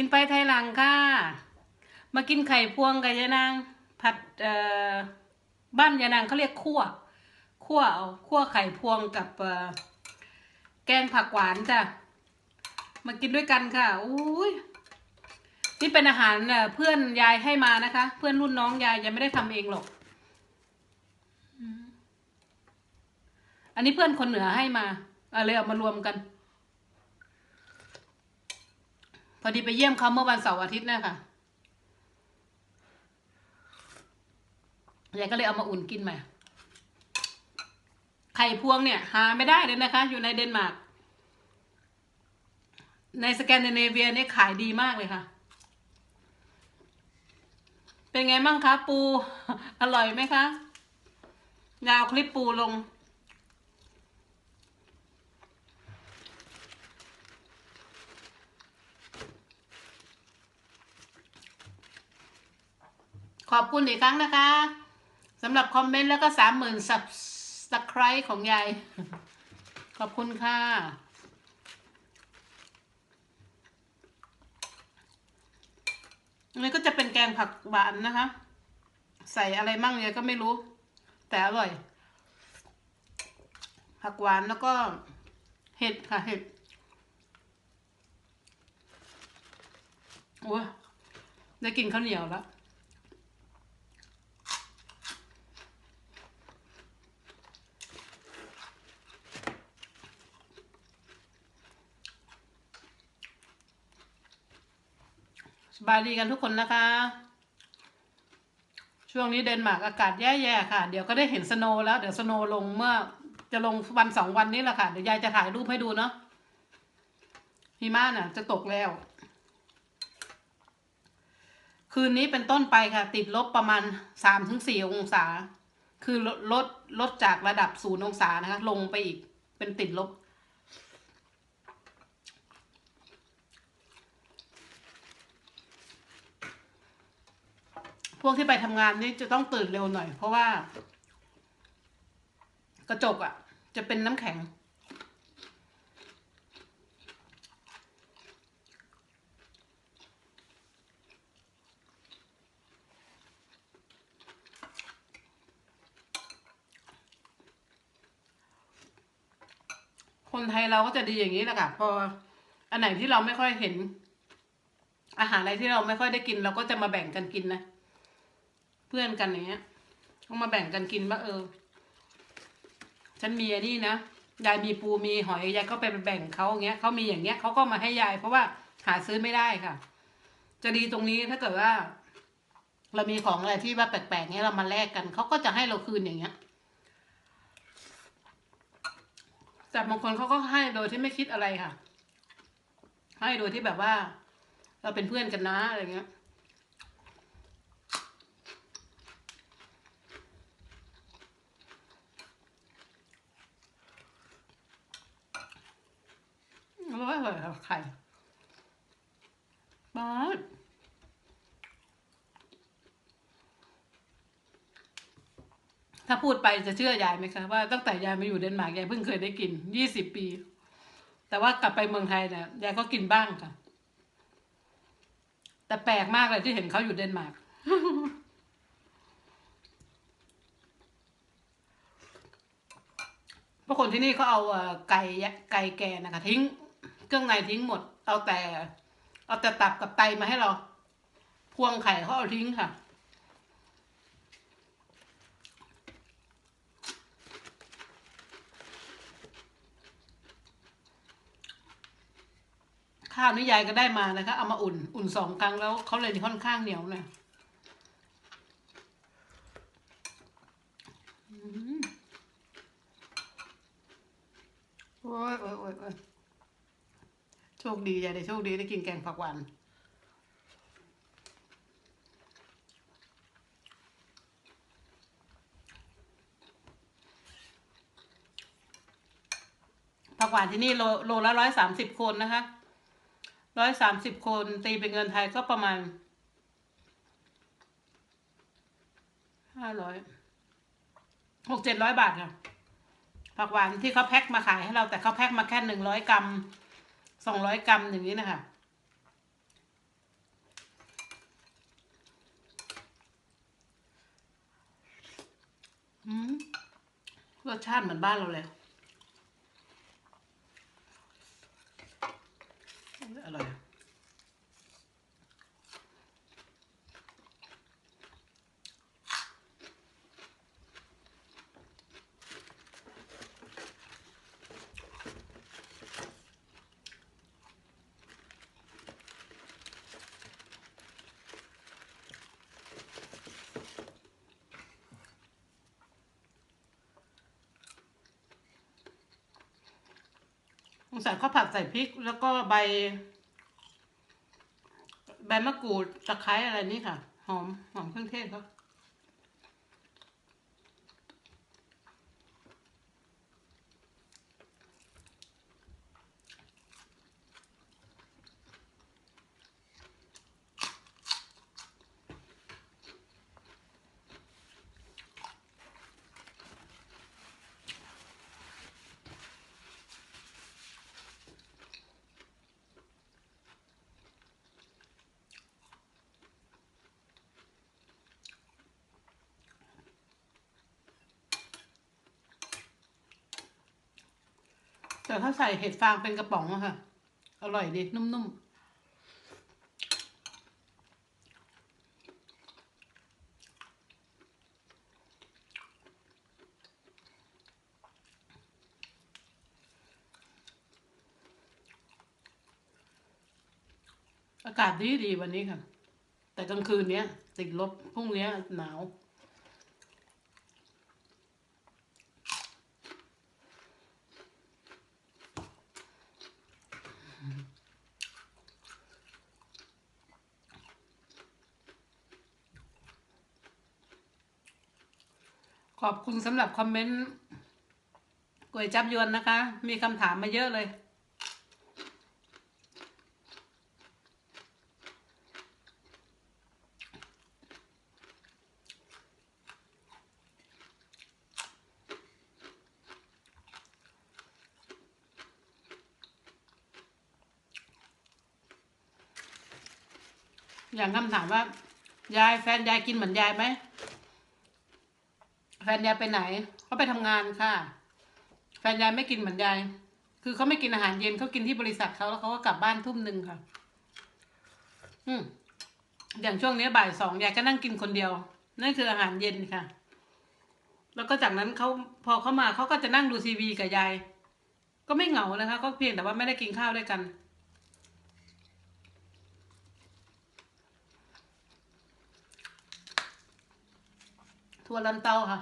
กินไปไทยหลังค่ะ มากินไข่พวงกับยายนาง ผัดเอ่อบ้านยายนางเขาเรียกคั่วคั่วเอาคั่วไข่พวงกับเอ่อแกงผักหวานจ้ะ มากินด้วยกันค่ะอุ้ยนี่เป็นอาหารเพื่อนยายให้มานะคะ เพื่อนรุ่นน้องยายยังไม่ได้ทำเองหรอก อันนี้เพื่อนคนเหนือให้มา เอาเลยเอามารวมกัน พอดีไปเยี่ยมเขาเมื่อวันเสาร์อาทิตย์นะคะยายก็เลยเอามาอุ่นกินใหม่ ไข่พวงเนี่ย หาไม่ได้เลยนะคะ อยู่ในเดนมาร์ก ในสแกนดิเนเวียเนี่ยขายดีมากเลยค่ะ เป็นไงบ้างคะปู อร่อยไหมคะ ยาวคลิปปูลง ขอบคุณอีกครั้งนะคะสำหรับคอมเมนต์แล้วก็สามหมื่นสับสไครของยาย ขอบคุณค่ะ อันนี้ก็จะเป็นแกงผักหวานนะคะ ใส่อะไรมั่งเนี่ยก็ไม่รู้ แต่อร่อย ผักหวานแล้วก็เห็ดค่ะเห็ดโอ้ยได้กินข้าวเหนียวแล้ว บายดีกันทุกคนนะคะ ช่วงนี้เดนมาร์กอากาศแย่ๆค่ะ เดี๋ยวก็ได้เห็นสโนว์แล้ว เดี๋ยวสโนว์ลงเมื่อ จะลงวันสองวันนี้แหละค่ะ เดี๋ยวยายจะถ่ายรูปให้ดูเนาะหิมะน่ะ จะตกแล้ว คืนนี้เป็นต้นไปค่ะ ติดลบประมาณสามถึงสี่องศา คือลดลดจากระดับศูนย์องศานะคะ ลงไปอีกเป็นติดลบ พวกที่ไปทำงานนี่จะต้องตื่นเร็วหน่อย เพราะว่า กระจกอะ่ะ จะเป็นน้ำแข็ง คนไทยเราก็จะดีอย่างนี้แหละค่ะพออันไหนที่เราไม่ค่อยเห็น อาหารอะไรที่เราไม่ค่อยได้กิน เราก็จะมาแบ่งกันกินนะ เพื่อนกันอย่างเงี้ยต้องมาแบ่งกันกินว่าเออ ฉันมีอันนี้นะยายมีปูมีหอยยายก็ไปแบ่งเขาอย่างเงี้ยเขามีอย่างเงี้ยเขาก็มาให้ยาย เพราะว่าหาซื้อไม่ได้ค่ะ จะดีตรงนี้ถ้าเกิดว่า เรามีของอะไรที่ว่าแปลกๆเงี้ยเรามาแลกกันเขาก็จะให้เราคืนอย่างเงี้ยแต่บางคนเขาก็ให้โดยที่ไม่คิดอะไรค่ะ ให้โดยที่แบบว่า เราเป็นเพื่อนกันนะอะไรเงี้ย อร่อยอร่อยค่ะไข่บาสถ้า พูดไปจะเชื่อยายไหมคะว่าตั้งแต่ยายมาอยู่เดนมาร์กยายเพิ่งเคยได้กินยี่สิบปี แต่ว่ากลับไปเมืองไทยเนี่ยยายก็กินบ้างค่ะ แต่แปลกมากเลยที่เห็นเขาอยู่เดนมาร์กเพราะคนที่นี่เขาเอาไก่ไก่แก่นะคะ ทิ้ง เครื่องในทิ้งหมด เอาแต่ เอาแต่ตับกับไตมาให้เรา พวงไข่เขาเอาทิ้งค่ะ ข้าวนี่ยายก็ได้มานะคะ เอามาอุ่น อุ่นสองครั้งแล้วเขาเลยค่อนข้างเหนียวเลยอืมโอ้ยโอ้ยโอ้ยโอ้ยโชคดียายได้โชคดีได้กินแกงผักหวานผักหวานที่นี่โลโลละร้อยสามสิบคนนะคะ ร้อยสามสิบคนตีเป็นเงินไทยก็ประมาณห้าร้อยหกเจ็ดร้อยบาทค่ะผักหวานที่เขาแพ็คมาขายให้เราแต่เขาแพ็คมาแค่หนึ่งร้อยกรัมสองร้อยกรัมอย่างนี้นะคะรสชาติเหมือนบ้านเราเลย ใส่ข้าวผัดใส่พริก แล้วก็ใบ ใบมะกรูดตะไคร้อะไรนี่ค่ะ หอม หอมเครื่องเทศเขา ถ้าใส่เห็ดฟางเป็นกระป๋องอะค่ะ อร่อยดี นุ่มๆอากาศดีดีวันนี้ค่ะ แต่กลางคืนเนี้ยติดลบพรุ่งเนี้ยหนาว ขอบคุณสำหรับคอมเมนต์ก๋วยจับยวนนะคะ มีคำถามมาเยอะเลย อย่างคำถามว่า ยายแฟนยายกินเหมือนยายไหม แฟนยายไปไหนเขาไปทำงานค่ะ แฟนยายไม่กินเหมือนยาย คือเขาไม่กินอาหารเย็นเขากินที่บริษัทเขาแล้วเขาก็กลับบ้านทุ่มหนึ่งค่ะ อืมอย่างช่วงนี้บ่ายสองยายก็นั่งกินคนเดียว นั่นคืออาหารเย็นค่ะ แล้วก็จากนั้นเขาพอเขามาเขาก็จะนั่งดูทีวีกับยาย ก็ไม่เหงานะคะก็เพียงแต่ว่าไม่ได้กินข้าวด้วยกัน ทัวลันเตาค่ะ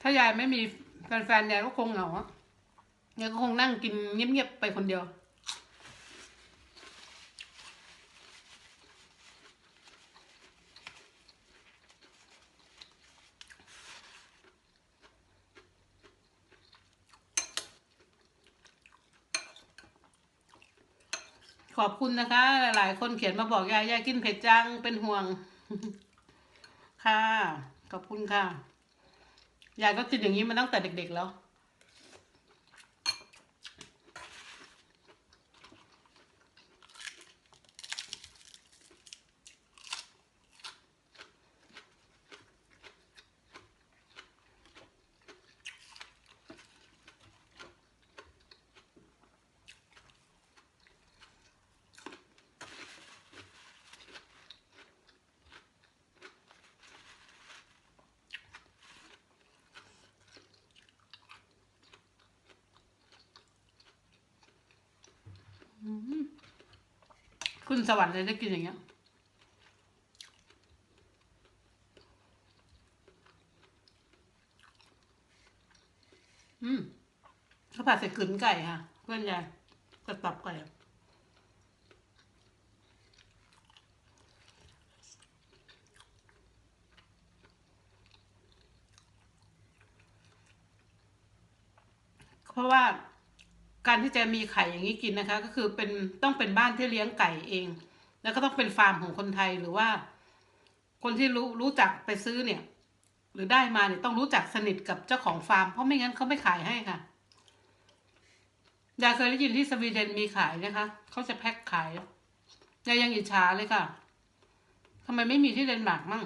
ถ้ายายไม่มีแฟนๆยายก็คงเหงาอยายก็คงนั่งกินเงียบๆไปคนเดียว ขอบคุณนะคะ หลาย ๆ คนเขียนมาบอกยายยายกินเผ็ดจังเป็นห่วง ค่ะ ขอบคุณค่ะ ยายก็กินอย่างนี้มาตั้งแต่เด็ก ๆ แล้ว ขึ้นสวรรค์เลยได้กินอย่างเงี้ยอืมข้าวผัดใส่กลืนไก่ค่ะ เพื่อนยายกระตับไก่เพราะว่า การที่จะมีไข่อย่างนี้กินนะคะ ก็คือเป็นต้องเป็นบ้านที่เลี้ยงไก่เอง แล้วก็ต้องเป็นฟาร์มของคนไทยหรือว่า คนที่รู้รู้จักไปซื้อเนี่ย หรือได้มาเนี่ยต้องรู้จักสนิทกับเจ้าของฟาร์มเพราะไม่งั้นเขาไม่ขายให้ค่ะยายเคยได้ยินที่สวีเดนมีขายนะคะเขาจะแพ็คขายยายยังอิจฉาเลยค่ะทำไมไม่มีที่เดนมาร์กมั่ง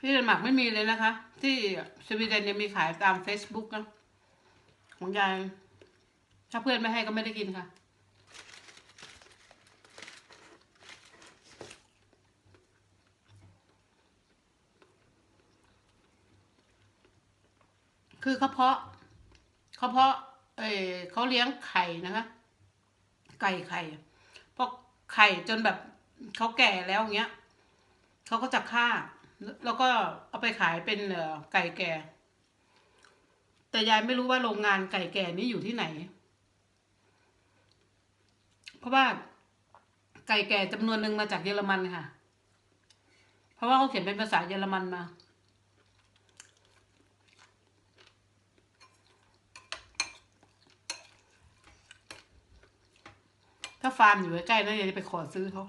ที่เดนมาร์กไม่มีเลยนะคะ ที่สวีเดนยังมีขายตาม Facebook นะของยายถ้าเพื่อนไม่ให้ก็ไม่ได้กินค่ะ คือเขาเพาะเขาเพาะเออเขาเลี้ยงไข่นะคะ ไก่ไข่พอไข่จนแบบเขาแก่แล้วอย่างเงี้ยเขาก็จะฆ่า แล้วก็เอาไปขายเป็นไก่แก่ แต่ยายไม่รู้ว่าโรงงานไก่แก่นี้อยู่ที่ไหน เพราะว่าไก่แก่จำนวนหนึ่งมาจากเยอรมันค่ะ เพราะว่าเขาเขียนเป็นภาษาเยอรมันมาถ้าฟาร์มอยู่ใกล้ๆนะยายจะไปขอซื้อเขา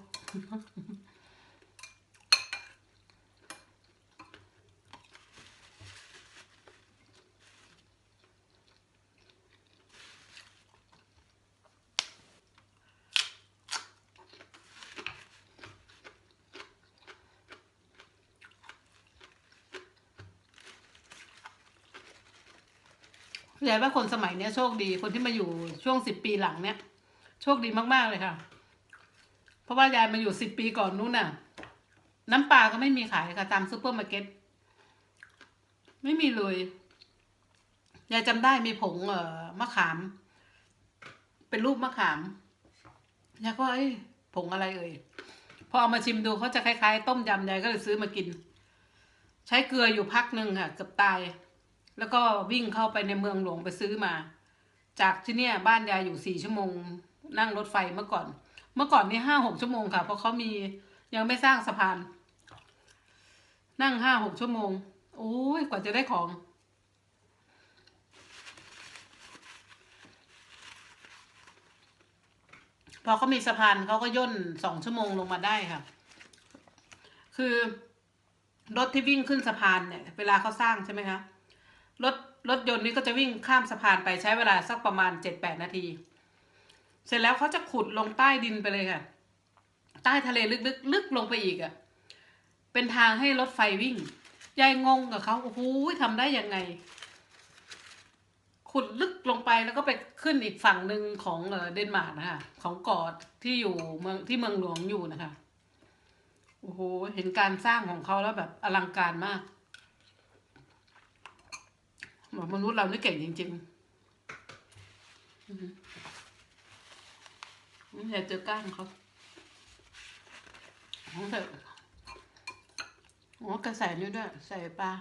ยายว่าคนสมัยเนี้ยโชคดีคนที่มาอยู่ช่วงสิบปีหลังเนี้ยโชคดีมากๆเลยค่ะ เพราะว่ายายมาอยู่สิบปีก่อนนู้นน่ะ น้ำปลาก็ไม่มีขายค่ะ ตามซูเปอร์มาร์เก็ตไม่มีเลยยายจำได้มีผงเอ่อมะขาม เป็นรูปมะขามยายก็เอ้ยผงอะไรเอ่ยพอเอามาชิมดูเขาจะคล้ายๆ ต้มยำยายก็เลยซื้อมากิน ใช้เกลืออยู่พักหนึ่งค่ะเกือบตาย แล้วก็วิ่งเข้าไปในเมืองหลวงไปซื้อมา จากที่เนี่ยบ้านยายอยู่สี่ชั่วโมง นั่งรถไฟเมื่อก่อน เมื่อก่อนนี่ห้าหกชั่วโมงค่ะ เพราะเขามียังไม่สร้างสะพาน นั่งห้าหกชั่วโมงโอ้ยกว่าจะได้ของ พอเขามีสะพานเขาก็ย่นสองชั่วโมงลงมาได้ค่ะ คือรถที่วิ่งขึ้นสะพานเนี่ย เวลาเขาสร้างใช่ไหมคะ รถรถยนต์นี้ก็จะวิ่งข้ามสะพานไปใช้เวลาสักประมาณเจ็ดแปดนาที เสร็จแล้วเขาจะขุดลงใต้ดินไปเลยค่ะ ใต้ทะเลลึกๆลึกลงไปอีกอะ่ะ เป็นทางให้รถไฟวิ่ง ยายงงกับเขาโอ้โหทำได้ยังไง ขุดลึกลงไปแล้วก็ไปขึ้นอีกฝั่งหนึ่งของเออเดนมาร์กนะคะของเกาะที่อยู่เมืองที่เมืองหลวงอยู่นะคะ โอ้โห เห็นการสร้างของเขาแล้วแบบอลังการมาก บอกมนุษย์เรานี่เก่งจริงๆนี่เจอก้านเขาโอ้แต่โอ้กระใส่นี่ด้วย ใส่ปลา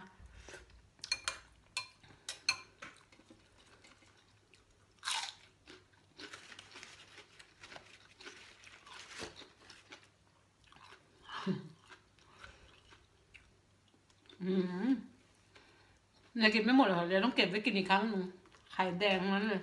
อืม เดี๋ยกินไม่หมดหรอกเดี๋ยวต้องเก็บไว้กินอีกครั้งหนึ่งไข่แดงทั้งนั้นเลย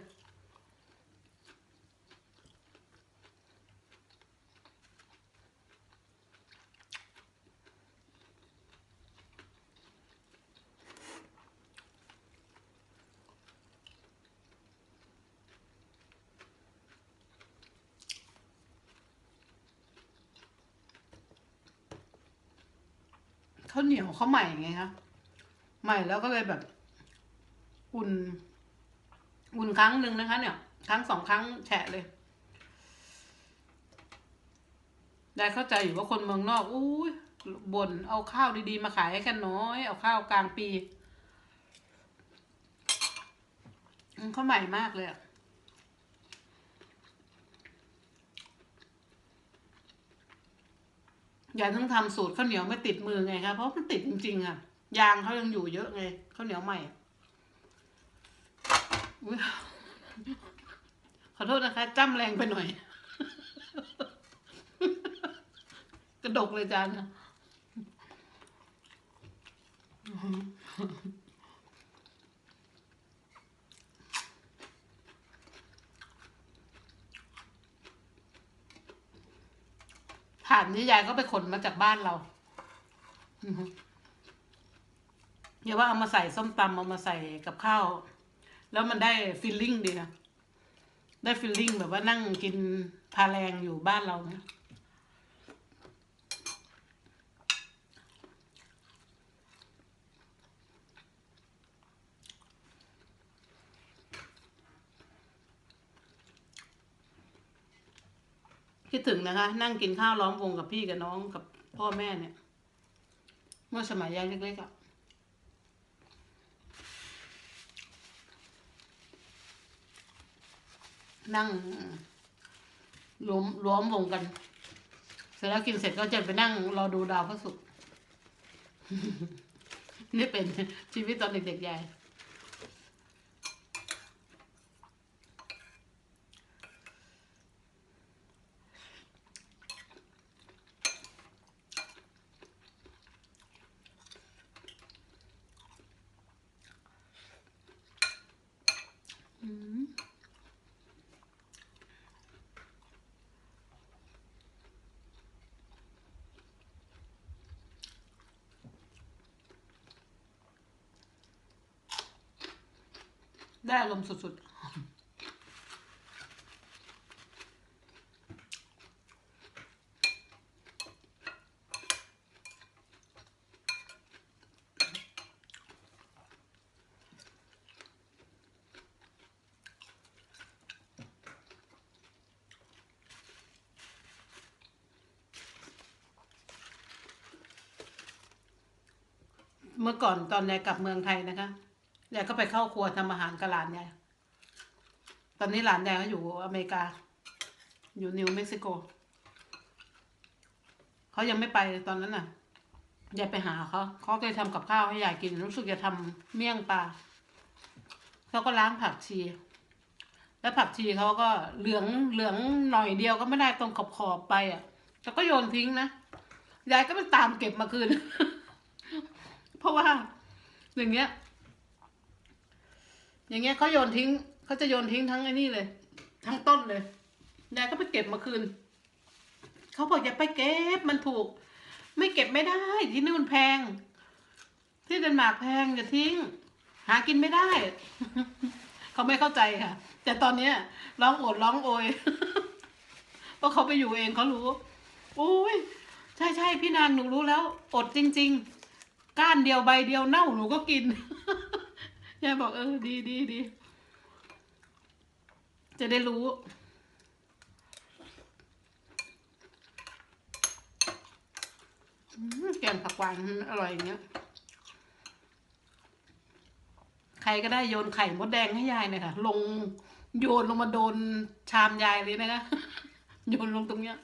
ข้าวเหนียวเขาใหม่ไงคะ ใหม่แล้วก็เลยแบบอุ่น อุ่นครั้งหนึ่งนะคะ เนี่ย ครั้งสองครั้งแฉะเลย ได้เข้าใจอยู่ว่าคนเมืองนอกอุ้ยบ่นเอาข้าวดีๆมาขายให้กันน้อย เอาข้าวกลางปีอืมเขาใหม่มากเลยอะอย่าต้องทำสูตรข้าวเหนียวไม่ติดมือไงคะเพราะมันติดจริงๆค่ะ ยางเขายังอยู่เยอะไงข้าวเหนียวใหม่ขอโทษนะคะจ้ำแรงไปหน่อย กระดกเลยจานนะถ่านนี้ยายก็ไปขนมาจากบ้านเรา อือฮึอย่าว่าเอามาใส่ส้มตำเอามาใส่กับข้าว แล้วมันได้ฟิลลิ่งดีนะได้ฟิลลิ่งแบบว่านั่งกินพาแรงอยู่บ้านเราเนี่ยคิดถึงนะคะ นั่งกินข้าวล้อมวงกับพี่กับน้องกับพ่อแม่เนี่ย เมื่อสมัยยายเล็กๆอะ่ะ นั่งรวมรวมวงกัน เสร็จแล้วกินเสร็จก็จะไปนั่งรอดูดาวพระศุกร์นี่เป็นชีวิตตอนเด็กๆยาย อืม ได้ อารมณ์สุดๆเมื่อก่อนตอนยายกลับเมืองไทยนะคะ ยายก็ไปเข้าครัวทำอาหารกับหลานยายตอนนี้หลานยายเขาอยู่อเมริกา อยู่นิวเม็กซิโกเขายังไม่ไปตอนนั้นน่ะยายไปหาเขาเขาเคยทำกับข้าวให้ยายกิน รู้สึกจะทำเมี่ยงปลาเขาก็ล้างผักชี แล้วผักชีเขาก็เหลืองเหลืองหน่อยเดียวก็ไม่ได้ตรงขอบขอบไปอะแต่ก็โยนทิ้งนะยายก็ไปตามเก็บมาคืน เพราะว่าอย่างเงี้ย อย่างเงี้ยเขาโยนทิ้งเขาจะโยนทิ้งทั้งไอ้นี่เลย ทั้งต้นเลยยายก็ไปเก็บมาคืนเขาบอกอย่าไปเก็บมันถูก ไม่เก็บไม่ได้ที่นู่นแพง ที่เดนมาร์กแพงอย่าทิ้ง หากินไม่ได้ เขาไม่เข้าใจค่ะ แต่ตอนเนี้ยร้องโอดร้องโอยเพราะเขาไปอยู่เองเขารู้โอ้ยใช่ใช่พี่นางหนูรู้แล้ว อดจริง ๆ ก้านเดียวใบเดียวเน่าหนูก็กิน ยายบอกเออดีดีดี จะได้รู้ แกงผักหวานอร่อยอย่างเงี้ย ใครก็ได้โยนไข่มดแดงให้ยายหน่อยค่ะ ลงโยนลงมาโดนชามยายเลยนะคะ โยนลงตรงเนี้ย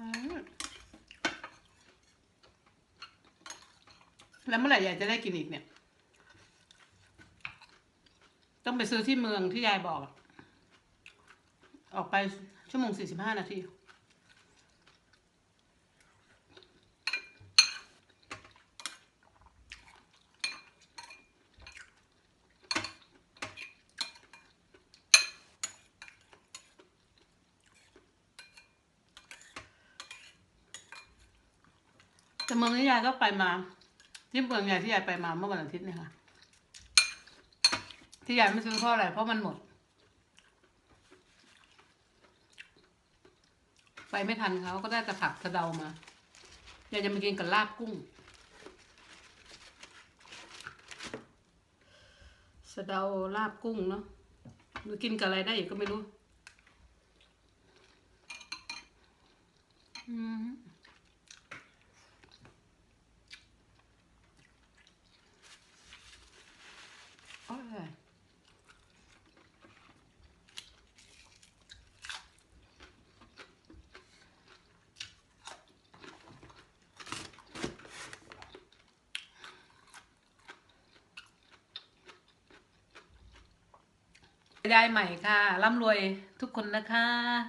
อืม แล้วเมื่อไหร่ยายจะได้กินอีกเนี่ย ต้องไปซื้อที่เมืองที่ยายบอก อออกไปชั่วโมงสี่สิบห้านาทีแต่เมืองนี้ยายก็ไปมา ที่เมืองยายที่ยายไปมาเมื่อวันอาทิตย์เนี่ยค่ะ ที่ยายไม่ซื้อเพราะอะไร เพราะมันหมด ไปไม่ทันเขาก็ได้แต่ผักสะเดามายายจะมากินกับลาบกุ้งสะเดาลาบกุ้งเนาะหรือกินกับอะไรได้อีกก็ไม่รู้ อืมายใหม่ค่ะร่ำรวยทุกคนนะคะ